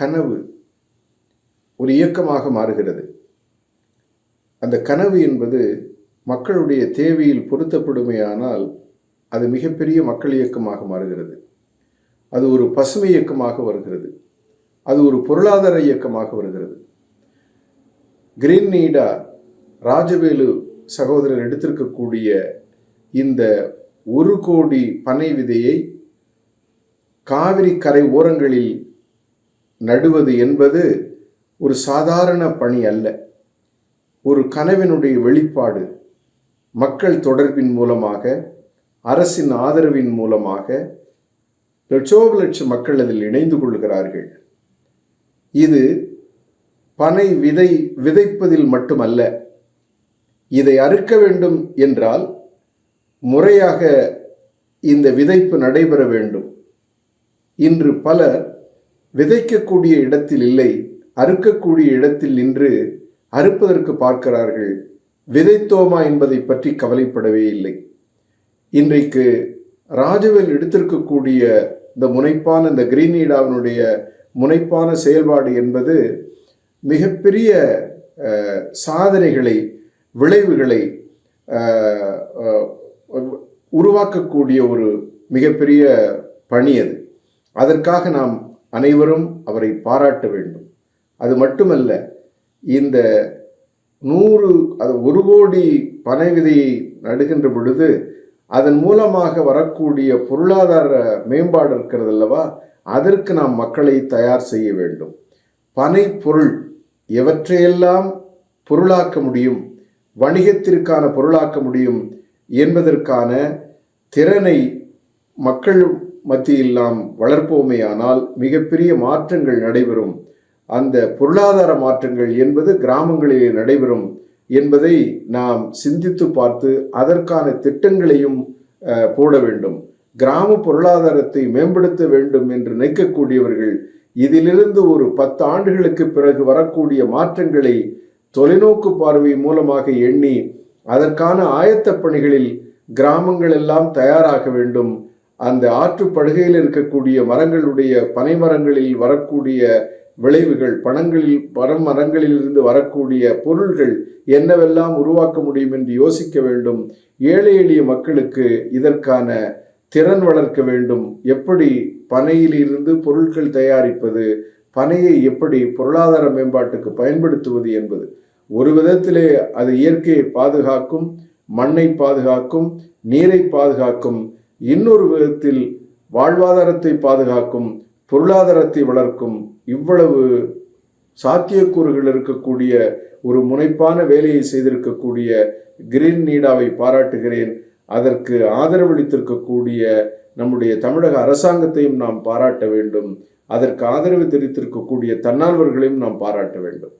கனவு ஒரு இயக்கமாக மாறுகிறது. அந்த கனவு என்பது மக்களுடைய தேவையில் பொருத்தப்படுமையானால் அது மிகப்பெரிய மக்கள் இயக்கமாக மாறுகிறது. அது ஒரு பசுமை இயக்கமாக வருகிறது. அது ஒரு பொருளாதார இயக்கமாக வருகிறது. கிரீன் நீடா ராஜவேலு சகோதரர் எடுத்திருக்கக்கூடிய இந்த ஒரு கோடி பனை விதையை காவிரி கரை ஓரங்களில் நடுவது என்பது ஒரு சாதாரண பணி அல்ல. ஒரு கனவினுடைய வெளிப்பாடு மக்கள் தொடர்பின் மூலமாக அரசின் ஆதரவின் மூலமாக லட்சோப லட்சம் மக்கள் அதில் இணைந்து கொள்கிறார்கள். இது பனை விதை விதைப்பதில் மட்டுமல்ல இதை அறுக்க வேண்டும் என்றால் முறையாக இந்த விதைப்பு நடைபெற வேண்டும். இன்று பலர் விதைக்கக்கூடிய இடத்தில் இல்லை அறுக்கக்கூடிய இடத்தில் நின்று அறுப்பதற்கு பார்க்கிறார்கள். விதைத்தோமா என்பதை பற்றி கவலைப்படவே இல்லை. இன்றைக்கு ராஜவேல் எடுத்திருக்கக்கூடிய இந்த முனைப்பான இந்த கிரீனீடாவினுடைய முனைப்பான செயல்பாடு என்பது மிகப்பெரிய சாதனைகளை விளைவுகளை உருவாக்கக்கூடிய ஒரு மிகப்பெரிய பணி அது. அதற்காக நாம் அனைவரும் அவரை பாராட்ட வேண்டும். அது மட்டுமல்ல இந்த நூறு அது ஒரு கோடி பனை விதையை நடுகின்ற பொழுது அதன் மூலமாக வரக்கூடிய பொருளாதார மேம்பாடு இருக்கிறது அல்லவா? அதற்கு நாம் மக்களை தயார் செய்ய வேண்டும். பனை பொருள் எவற்றையெல்லாம் பொருளாக்க முடியும் வணிகத்திற்கான பொருளாக்க முடியும் என்பதற்கான திறனை மக்கள் மத்தியில் நாம் வளர்ப்போமேயானால் மிகப்பெரிய மாற்றங்கள் நடைபெறும். அந்த பொருளாதார மாற்றங்கள் என்பது கிராமங்களிலே நடைபெறும் என்பதை நாம் சிந்தித்து பார்த்து அதற்கான திட்டங்களையும் போட வேண்டும். கிராம பொருளாதாரத்தை மேம்படுத்த வேண்டும் என்று நினைக்கக்கூடியவர்கள் இதிலிருந்து ஒரு பத்து ஆண்டுகளுக்கு பிறகு வரக்கூடிய மாற்றங்களை தொலைநோக்கு பார்வை மூலமாக எண்ணி அதற்கான ஆயத்த பணிகளில் கிராமங்கள் எல்லாம் தயாராக வேண்டும். அந்த ஆற்றுப்படுகையில் இருக்கக்கூடிய மரங்களுடைய பனை மரங்களில் வரக்கூடிய விளைவுகள் பணங்களில் பரம் மரங்களிலிருந்து வரக்கூடிய பொருள்கள் என்னவெல்லாம் உருவாக்க முடியும் என்று யோசிக்க வேண்டும். ஏழை எளிய மக்களுக்கு இதற்கான திறன் வளர்க்க வேண்டும். எப்படி பனையிலிருந்து பொருட்கள் தயாரிப்பது பனையை எப்படி பொருளாதார மேம்பாட்டுக்கு பயன்படுத்துவது என்பது. ஒரு விதத்திலே அது இயற்கையை பாதுகாக்கும் மண்ணை பாதுகாக்கும் நீரை பாதுகாக்கும் இன்னொரு விதத்தில் வாழ்வாதாரத்தை பாதுகாக்கும் பொருளாதாரத்தை வளர்க்கும் இவ்வளவு சாத்தியக்கூறுகள் இருக்கக்கூடிய ஒரு முனைப்பான வேலையை செய்திருக்கக்கூடிய கிரீன் நீடாவை பாராட்டுகிறேன். அதற்கு ஆதரவளித்திருக்கக்கூடிய நம்முடைய தமிழக அரசாங்கத்தையும் நாம் பாராட்ட வேண்டும். அதற்கு ஆதரவு தெரிவித்திருக்கக்கூடிய தன்னார்வர்களையும் நாம் பாராட்ட வேண்டும்.